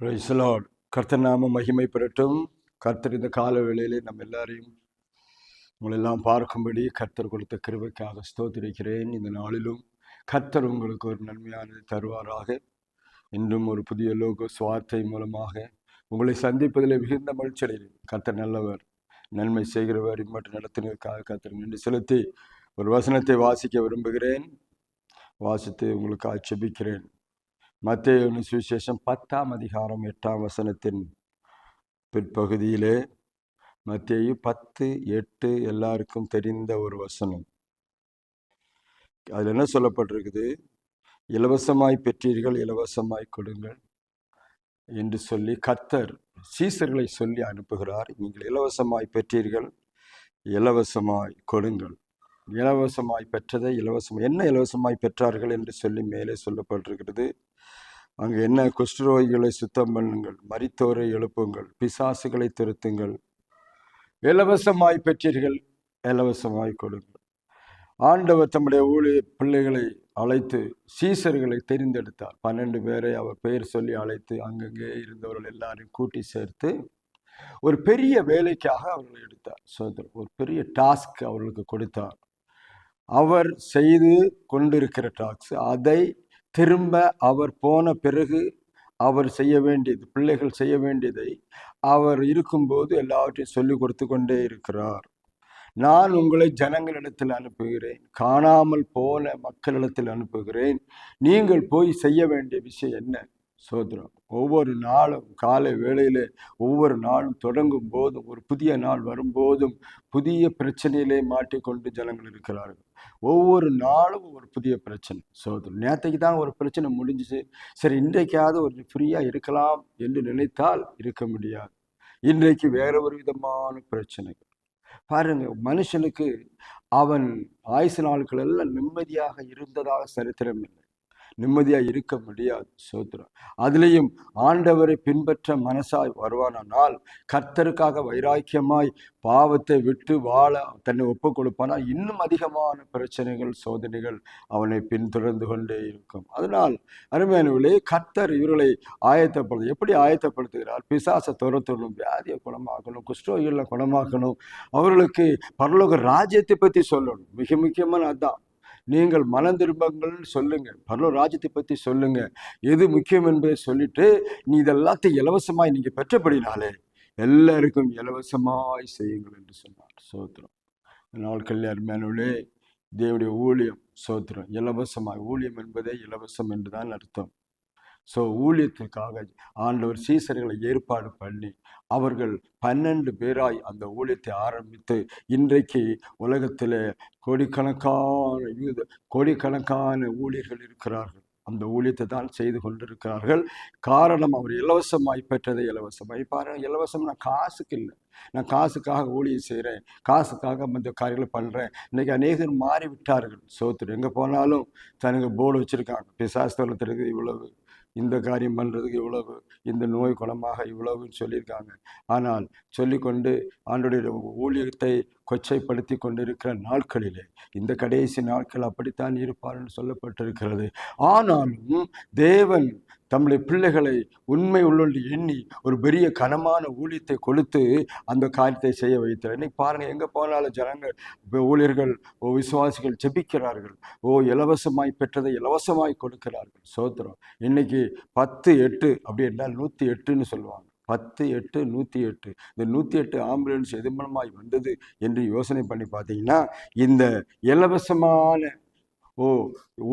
ரைசலாட் கர்த்தர் நாம மகிமை பெறட்டும் கர்த்தர் இந்த கால வேளையிலே நம்ம எல்லாரையும் உங்களெல்லாம் பார்க்கும்படி கர்த்தர் கொடுத்த கிருபைக்காக ஸ்தோத்திருக்கிறேன். இந்த நாளிலும் கர்த்தர் உங்களுக்கு ஒரு நன்மையானது தருவாராக. இன்றும் ஒரு புதிய லோக சுவார்த்தை மூலமாக உங்களை சந்திப்பதில் மிகுந்த மகிழ்ச்சி அடைகிறேன் கர்த்தர் நல்லவர் நன்மை செய்கிறவர் இம்மற்ற நடத்தினதுக்காக கர்த்தர் நின்று செலுத்தி ஒரு வசனத்தை வாசிக்க விரும்புகிறேன். வாசித்து உங்களுக்கு ஆட்சேபிக்கிறேன் மத்திய சுவிசேஷம் பத்தாம் அதிகாரம் எட்டாம் வசனத்தின் பிற்பகுதியிலே மத்தியு பத்து எட்டு எல்லாருக்கும் தெரிந்த ஒரு வசனம். அதில் என்ன சொல்லப்பட்டிருக்குது? இலவசமாய் பெற்றீர்கள் இலவசமாய் கொடுங்கள் என்று சொல்லி கத்தர் சீசர்களை சொல்லி அனுப்புகிறார். நீங்கள் இலவசமாய் பெற்றீர்கள் இலவசமாய் கொடுங்கள். இலவசமாய் பெற்றதை இலவசம் என்ன இலவசமாய் பெற்றார்கள் என்று சொல்லி மேலே சொல்லப்பட்டிருக்கிறது. அங்கு என்ன குஷ்டரோகிகளை சுத்தம் பண்ணுங்கள் மரித்தோரை எழுப்புங்கள் பிசாசுகளை திருத்துங்கள். இலவசமாய் பெற்றீர்கள் இலவசமாய் கொடுங்கள். ஆண்டவர் தம்முடைய ஊழிய பிள்ளைகளை அழைத்து சீசர்களை தெரிந்தெடுத்தார். பன்னெண்டு பேரை அவர் பெயர் சொல்லி அழைத்து அங்கங்கே இருந்தவர்கள் எல்லாரையும் கூட்டி சேர்த்து ஒரு பெரிய வேலைக்காக அவர்களை எடுத்தார். சுதந்திரம் ஒரு பெரிய டாஸ்க் அவர்களுக்கு கொடுத்தார். அவர் செய்து கொண்டிருக்கிற டாஸ்க் அதை திரும்ப அவர் போன பிறகு அவர் செய்ய வேண்டியது பிள்ளைகள் செய்ய வேண்டியதை அவர் இருக்கும்போது எல்லாவற்றையும் சொல்லிக் கொடுத்து கொண்டே இருக்கிறார். நான் உங்களை ஜனங்களிடத்தில் அனுப்புகிறேன் காணாமல் போன மக்களிடத்தில் அனுப்புகிறேன். நீங்கள் போய் செய்ய வேண்டிய விஷயம் என்ன? சோதரம் ஒவ்வொரு நாளும் காலை வேளையில் ஒவ்வொரு நாளும் தொடங்கும் போதும் ஒரு புதிய நாள் வரும்போதும் புதிய பிரச்சனையிலே மாட்டிக்கொண்டு ஜனங்கள் இருக்கிறார்கள். ஒவ்வொரு நாளும் ஒரு புதிய பிரச்சனை. சோதரம் நேற்றுக்கு தான் ஒரு பிரச்சனை முடிஞ்சிச்சு. சரி இன்றைக்காவது ஒரு ஃப்ரீயாக இருக்கலாம் என்று நினைத்தால் இருக்க முடியாது. இன்றைக்கு வேற ஒரு விதமான பிரச்சனைகள். பாருங்க மனுஷனுக்கு அவன் ஆயுசு நாட்கள் எல்லாம் நிம்மதியாக இருந்ததாக சரித்திரம் இல்லை. நிம்மதியாக இருக்க முடியாது சோத்திரம் அதுலேயும் ஆண்டவரை பின்பற்ற மனசாய் வருவானால் கர்த்தருக்காக வைராக்கியமாய் பாவத்தை விட்டு வாழ தன்னை ஒப்பு கொடுப்பானா இன்னும் அதிகமான பிரச்சனைகள் சோதனைகள் அவனை பின்தொடர்ந்து கொண்டே இருக்கும். அதனால் அருமையானவர்களே கர்த்தர் இவர்களை ஆயத்தப்படுது எப்படி ஆயத்தப்படுத்துகிறார்? பிசாசை துரத்தணும் வியாதியை குணமாக்கணும் குஷ்டோகிகளை குணமாக்கணும் அவர்களுக்கு பரலோக ராஜ்யத்தை பற்றி சொல்லணும். மிக முக்கியமான அதுதான் நீங்கள் மனம் திரும்பங்கள் சொல்லுங்க. பரலோ ராஜ்யத்தை பற்றி சொல்லுங்க. எது முக்கியம் என்பதை சொல்லிட்டு நீ இதெல்லாத்தையும் இலவசமாய் நீங்க பெற்றபடினாலே எல்லாருக்கும் இலவசமாய் செய்யுங்கள் என்று சொன்னார். சோத்திரம். நாட்கள் அருமையானவளே தேவடைய ஊழியம் சோத்திரம். இலவசமாய் ஊழியம் என்பதே இலவசம் என்றுதான் அர்த்தம். ஸோ ஊழியத்துக்காக ஆண்டவர் சீசர்களை ஏற்பாடு பண்ணி அவர்கள் பன்னெண்டு பேராய் அந்த ஊழியத்தை ஆரம்பித்து இன்றைக்கு உலகத்தில் கோடிக்கணக்கான யூத கோடிக்கணக்கான ஊழியர்கள் இருக்கிறார்கள். அந்த ஊழியத்தை தான் செய்து கொண்டிருக்கிறார்கள். காரணம் அவர் இலவசமாய் பெற்றதை இலவசமாய் பாருங்கள் இலவசம் நான் காசுக்கு இல்லை. நான் காசுக்காக ஊழியம் செய்கிறேன் காசுக்காக இந்த காரியங்களை பண்ணுறேன் இன்றைக்கி அநேகர் மாறி விட்டார்கள் எங்கே போனாலும் தனக்கு போர்டு வச்சுருக்காங்க. பிசாஸ்தலத்திற்கு இவ்வளவு. இந்த காரியம் பண்ணுறதுக்கு இவ்வளவு இந்த நோய் குணமாக இவ்வளவுன்னு சொல்லியிருக்காங்க. ஆனால் சொல்லிக்கொண்டு ஆண்டுடைய ஊழியத்தை கொச்சைப்படுத்தி கொண்டிருக்கிற நாட்களிலே இந்த கடைசி நாட்கள் அப்படித்தான் இருப்பார் என்று சொல்லப்பட்டிருக்கிறது. ஆனாலும் தேவன் தம்முடைய பிள்ளைகளை உண்மை உள்ளொன்று எண்ணி ஒரு பெரிய கனமான ஊழியத்தை கொடுத்து அந்த காரியத்தை செய்ய வைத்தார். இன்னைக்கு பாருங்கள் எங்கே போனாலும் ஜனங்கள் ஊழியர்கள் ஓ விசுவாசிகள் ஜெபிக்கிறார்கள். ஓ இலவசமாய் பெற்றதை இலவசமாய் கொடுக்கிறார்கள். சோத்திரம். இன்னைக்கு பத்து எட்டு அப்படி என்றால் நூற்றி எட்டுன்னு சொல்லுவாங்க. பத்து எட்டு நூற்றி எட்டு. இந்த நூற்றி எட்டு ஆம்புலன்ஸ் எது மூலமாய் வந்தது என்று யோசனை பண்ணி பார்த்தீங்கன்னா இந்த இலவசமான ஓ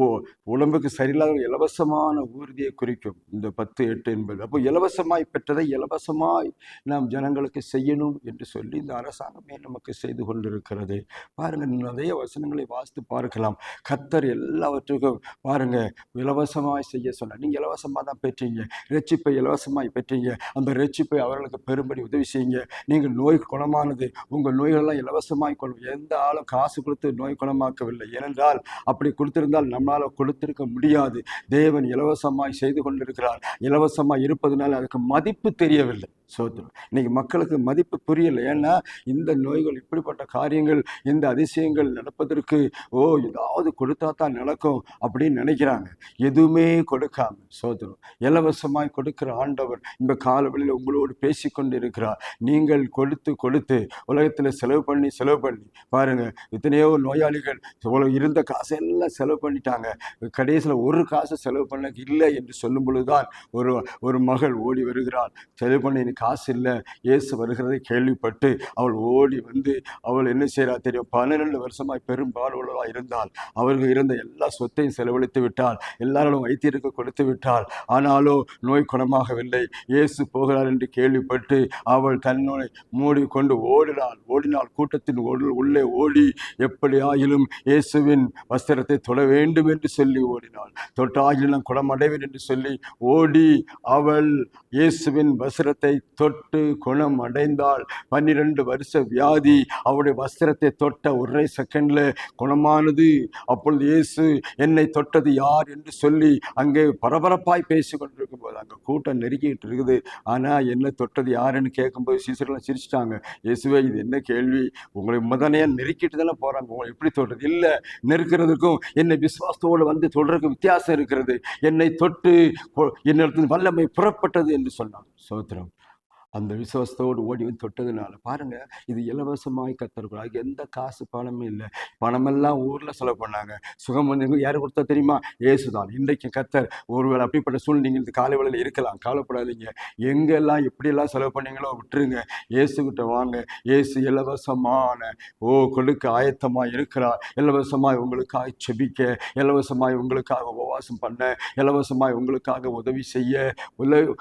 ஓ உடம்புக்கு சரியில்லாத இலவசமான ஊர்தியை குறிக்கும். இந்த பத்து எட்டு என்பது. அப்போ இலவசமாய் பெற்றதை இலவசமாய் நாம் ஜனங்களுக்கு செய்யணும் என்று சொல்லி இந்த அரசாங்கமே நமக்கு செய்து கொண்டிருக்கிறது. பாருங்கள் நிறைய வசனங்களை வாசித்து பார்க்கலாம். கத்தர் எல்லாவற்றுக்கும் பாருங்க இலவசமாய் செய்ய சொன்னார். நீங்கள் இலவசமாக தான் பெற்றீங்க. ரட்சிப்பை இலவசமாய் பெற்றீங்க. அந்த ரட்சிப்பை அவர்களுக்கு பெரும்படி உதவி செய்யுங்க. நீங்கள் நோய் குணமானது உங்கள் நோய்களெல்லாம் இலவசமாய் கொள்ளும். எந்த ஆளும் காசு கொடுத்து நோய் குணமாக்கவில்லை. ஏனென்றால் அப்படி கொடுத்திருந்தால் நம்மளால் கொடுத்திருக்க முடியாது. தேவன் இலவசமாய் செய்து கொண்டிருக்கிறார். இலவசமாய் இருப்பதனால் அதுக்கு மதிப்பு தெரியவில்லை. சோத்திரம். இன்னைக்கு மக்களுக்கு மதிப்பு புரியல. ஏன்னா இந்த நோய்கள் இப்படிப்பட்ட காரியங்கள் இந்த அதிசயங்கள் நடப்பதற்கு ஓ ஏதாவது கொடுத்தா தான் நடக்கும் அப்படின்னு நினைக்கிறாங்க. எதுவுமே கொடுக்காம சோதரம் இலவசமாய் கொடுக்கிற ஆண்டவர் இந்த காலவெளியில் உங்களோடு பேசி கொண்டு இருக்கிறார் நீங்கள் கொடுத்து கொடுத்து உலகத்தில் செலவு பண்ணி செலவு பண்ணி. பாருங்கள் எத்தனையோ நோயாளிகள் இருந்த காசை எல்லாம் செலவு பண்ணிட்டாங்க. கடைசியில் ஒரு காசை செலவு பண்ண இல்லை என்று சொல்லும் பொழுதுதான் ஒரு ஒரு மகள் ஓடி வருகிறாள். செலவு பண்ணி காசு இல்லை இயேசு வருகிறதை கேள்விப்பட்டு அவள் ஓடி வந்து அவள் என்ன செய்கிறா தெரியும்? பன்னிரெண்டு வருஷமாய் பெரும்பாலுள்ளதாக இருந்தால் அவர்கள் இருந்த எல்லா சொத்தையும் செலவழித்து விட்டால் எல்லாரும் வைத்தியருக்கு கொடுத்து விட்டால் ஆனாலோ நோய் குணமாகவில்லை. இயேசு போகிறார் என்று கேள்விப்பட்டு அவள் தன்னோய் மூடிக்கொண்டு ஓடினாள். ஓடினால் கூட்டத்தின் ஓடு உள்ளே ஓடி எப்படியாயிலும் இயேசுவின் வஸ்திரத்தை தொட வேண்டும் என்று சொல்லி ஓடினாள். தொட்டாகிலும் குணமடைவேன் என்று சொல்லி ஓடி அவள் இயேசுவின் வஸ்திரத்தை தொட்டு குணம் அடைந்தால் பன்னிரெண்டு வருஷ வியாதி. அவருடைய வஸ்திரத்தை தொட்ட ஒரே செகண்ட்ல குணமானது. அப்பொழுது இயேசு என்னை தொட்டது யார் என்று சொல்லி அங்கே பரபரப்பாய் பேசி கொண்டிருக்கும் போது அங்கே கூட்டம் நெருக்கிட்டு இருக்குது. ஆனால் என்ன தொட்டது யாருன்னு கேட்கும்போது சீசர்லாம் சிரிச்சிட்டாங்க. இயேசுவே இது என்ன கேள்வி? உங்களை முதனையாக நெருக்கிட்டு தானே போகிறாங்க உங்களை எப்படி தொடுறது? இல்லை நெருக்கிறதுக்கும் என்னை விசுவாசத்தோடு வந்து தொடுறதுக்கு வித்தியாசம் இருக்கிறது. என்னை தொட்டு கொ- என்னிடத்தில் வல்லமை புறப்பட்டது என்று சொன்னான். சோத்திரம். அந்த விசுவாசத்தோடு ஓடி வந்து தொட்டதுனால. பாருங்க இது இலவசமாய் கத்தருக்குள்ள எந்த காசு பணமும் இல்லை. பணமெல்லாம் ஊரில் செலவு பண்ணாங்க. சுகம் வந்து யார் கொடுத்தா தெரியுமா? ஏசுதான் இன்றைக்கு கத்தர் ஒருவேளை அப்படிப்பட்ட சூழ்நிலை இந்த காலை வேளையில் இருக்கலாம். கவலைப்படாதீங்க. எங்கெல்லாம் எப்படியெல்லாம் செலவு பண்ணீங்களோ விட்டுருங்க. ஏசுகிட்ட வாங்க. ஏசு இலவசமான ஓ கொடுக்க ஆயத்தமாக இருக்கிறார். இலவசமாய் உங்களுக்காக செபிக்க. இலவசமாய் உங்களுக்காக உபவாசம் பண்ண. இலவசமாய் உங்களுக்காக உதவி செய்ய. உதவி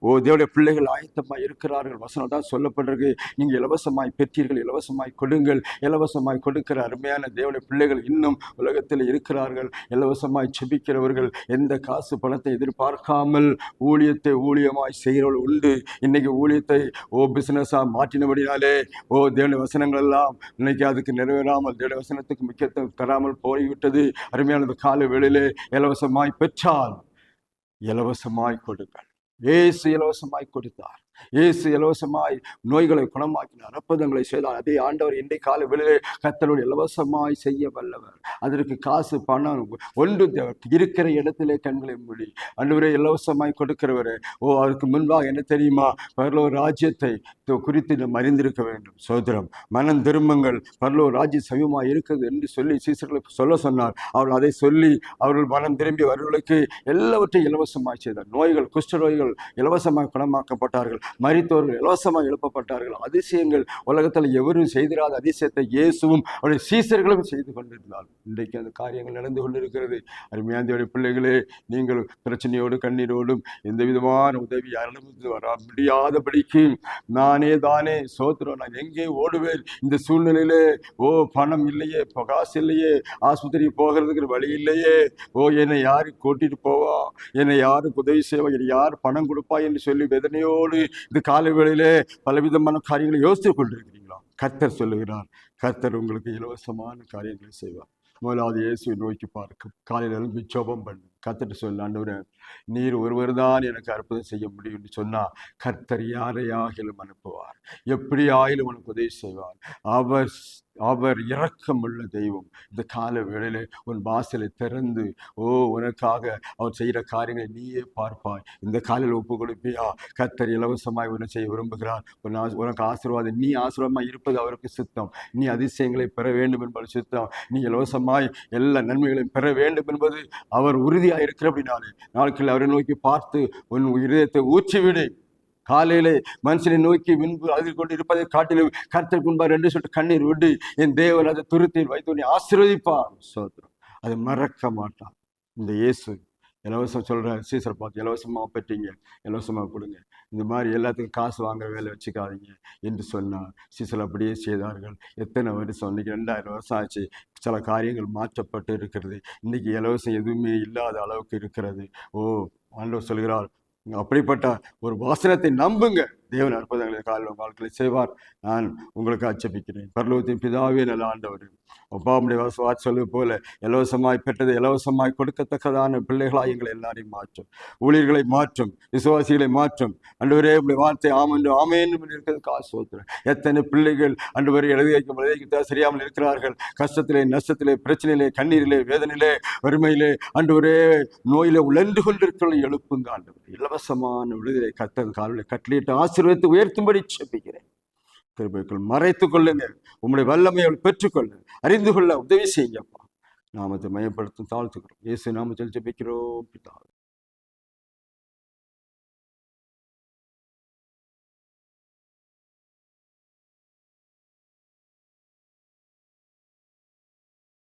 ஓ தேவடைய பிள்ளைகள் ஆயத்தமாக இருக்கிறார்கள். வசனம் தான் சொல்லப்படுறது நீங்கள் இலவசமாய் பெற்றீர்கள் இலவசமாய் கொடுங்கள். இலவசமாய் கொடுக்கிற அருமையான தேவனுடைய பிள்ளைகள் இன்னும் உலகத்தில் இருக்கிறார்கள். இலவசமாய் செபிக்கிறவர்கள் எந்த காசு பணத்தை எதிர்பார்க்காமல் ஊழியத்தை ஊழியமாய் செய்கிறவர்கள் உண்டு. இன்னைக்கு ஊழியத்தை ஓ பிஸ்னஸாக மாற்றினபடினாலே ஓ தேவனுடைய வசனங்கள் எல்லாம் இன்னைக்கு அதுக்கு நிறைவேறாமல் தேவ வசனத்துக்கு முக்கியத்துவம் தராமல் போய்விட்டது. அருமையானது கால வேளையிலே இலவசமாய் பெற்றால் இலவசமாய் கொடுங்கள். ஏசு இலவசமாய் கொடுத்தார். இயேசு இலவசமாய் நோய்களை குணமாக்கினார் அற்புதங்களை செய்தார். அதே ஆண்டவர் இன்றைய கால வெளியே கத்தலோடு இலவசமாய் செய்ய வல்லவர். அதற்கு காசு பணம் ஒன்று இருக்கிற இடத்திலே கண்களை மூடி அன்றுவரே இலவசமாய் கொடுக்கிறவர் ஓ அதற்கு முன்பாக என்ன தெரியுமா? பரலோ ராஜ்யத்தை குறித்து நாம் அறிந்திருக்க வேண்டும். சோதரம் மனம் திரும்புங்கள். பரலோ ராஜ்ய சமயமாக இருக்குது என்று சொல்லி சீசர்களை சொல்ல சொன்னார். அவர்கள் அதை சொல்லி அவர்கள் மனம் திரும்பி வருவர்களுக்கு எல்லாவற்றையும் இலவசமாய் செய்தார். நோய்கள் குஷ்ட நோய்கள் இலவசமாக குணமாக்கப்பட்டார்கள். மறித்தோர்கள் இலவசமாக எழுப்பப்பட்டார்கள். அதிசயங்கள் உலகத்தில் எவரும் செய்திராத அதிசயத்தை இயேசுவும் அவருடைய சீசர்களும் செய்து கொண்டிருந்தார். இன்றைக்கு அந்த காரியங்கள் நடந்து கொண்டிருக்கிறது. அருமையாந்தியோடைய பிள்ளைகளே நீங்கள் பிரச்சனையோடு கண்ணீரோடும் எந்த விதமான உதவி யாரிடமிருந்து வர முடியாதபடிக்கு நானே தானே சோத்திரம். நான் எங்கே ஓடுவேன்? இந்த சூழ்நிலையிலே ஓ பணம் இல்லையே இப்போ காசு இல்லையே ஆஸ்பத்திரிக்கு போகிறதுக்கு வழி இல்லையே. ஓ என்னை யாரு கூட்டிட்டு போவா? என்னை யாருக்கு உதவி செய்வா? என்னை யார் பணம் கொடுப்பா? என்று சொல்லி வேதனையோடு இந்த காலை வேளையிலே பலவிதமான காரியங்களை யோசித்துக் கொண்டிருக்கிறீங்களா? கர்த்தர் சொல்லுகிறார் கர்த்தர் உங்களுக்கு இலவசமான காரியங்களை செய்வார். முதலாவது இயேசுவை நோக்கி பார்க்கும். காலையில் எழுந்து ஜோபம் பண்ணு. கர்த்தர் சொல்ல ஆண்டவரே நீர் ஒருவர் தான் எனக்கு அற்புதம் செய்ய முடியும். என்று கர்த்தர் யாரையாகிலும் அனுப்புவார். எப்படி ஆயிலும் உனக்கு உதவி செய்வார். அவர் அவர் இரக்கமுள்ள தெய்வம். இந்த கால வேளையில் உன் வாசலை திறந்து ஓ உனக்காக அவர் செய்கிற காரியங்களை நீயே பார்ப்பாய். இந்த காலையில் ஒப்பு கொடுப்பியா கத்தர் இலவசமாய் உன்னை செய்ய விரும்புகிறார். உன் ஆஸ்- உனக்கு ஆசீர்வாதம் நீ ஆசீர்வாதமாக இருப்பது அவருக்கு சித்தம். நீ அதிசயங்களை பெற வேண்டும் என்பது சித்தம். நீ இலவசமாய் எல்லா நன்மைகளையும் பெற வேண்டும் என்பது அவர் உறுதியாக இருக்கிற அப்படின்னாலே நாட்களில் அவரை நோக்கி பார்த்து உன் இருதயத்தை ஊற்றிவிடு. காலையிலே மனுஷனை நோக்கி முன்பு அதில் கொண்டு இருப்பதை காட்டிலும் கர்த்தர் குன்பார் என்று சொல்லிட்டு கண்ணீர் விட்டு என் தேவன் அதை துருத்தில் வைத்து உன்னை ஆசீர்வதிப்பார். சோத்திரம். அதை மறக்க மாட்டான் இந்த இயேசு. இலவசம் சொல்கிறேன் சீசர் பார்த்து இலவசமாக பெற்றீங்க. இலவசமாக கொடுங்க. இந்த மாதிரி எல்லாத்துக்கும் காசு வாங்குற வேலை வச்சுக்காதீங்க என்று சொன்னார். சீசர் அப்படியே செய்தார்கள். எத்தனை வருஷம் இன்னைக்கு ரெண்டாயிரம் வருஷம் ஆச்சு. சில காரியங்கள் மாற்றப்பட்டு இருக்கிறது. இன்னைக்கு இலவசம் எதுவுமே இல்லாத அளவுக்கு இருக்கிறது. ஓ ஆண்டவர் சொல்கிறார் அப்படிப்பட்ட ஒரு வாசனத்தை நம்புங்க. தேவன் அற்புதங்களை கால வாழ்க்கையில் செய்வார். நான் உங்களுக்கு அச்சபிக்கிறேன் பரலோகத்தின் பிதாவே நல்ல ஆண்டவர். ஒப்பாமுடைய வாசவாட் போல இலவசமாய் பெற்றது இலவசமாய் கொடுக்கத்தக்கதான பிள்ளைகளாக எங்களை எல்லாரையும் மாற்றும். ஊழியர்களை மாற்றும் விசுவாசிகளை மாற்றும். அன்றுவரே உடைய வார்த்தை ஆமென்று ஆமேன் என்று இருக்கிறது எத்தனை பிள்ளைகள் அன்றுவரை எழுதி வைக்கும் எழுதி வைக்க சரியாமல் இருக்கிறார்கள். கஷ்டத்திலே நஷ்டத்திலே பிரச்சனையிலே கண்ணீரிலே வேதனையிலே வறுமையிலே அன்றுவரே நோயிலே உழன்று கொண்டிருக்கிற எழுப்புங்க ஆண்டவர். இலவசமான விடுதலை கத்தல் காலில் ஆசை ஆசீர்வதித்து உயர்த்தும்படி செப்பிக்கிறேன் கிருபைக்குள் மறைத்துக் கொள்ளுங்க உம்முடைய வல்லமையை பெற்றுக்கொள்ள அறிந்து கொள்ள உதவி செய்யப்பா நாமத்தை மயப்படுத்தும் தாழ்த்துக்கிறோம். இயேசு நாமத்தில் ஜெபிக்கிறோம் பிதாவே.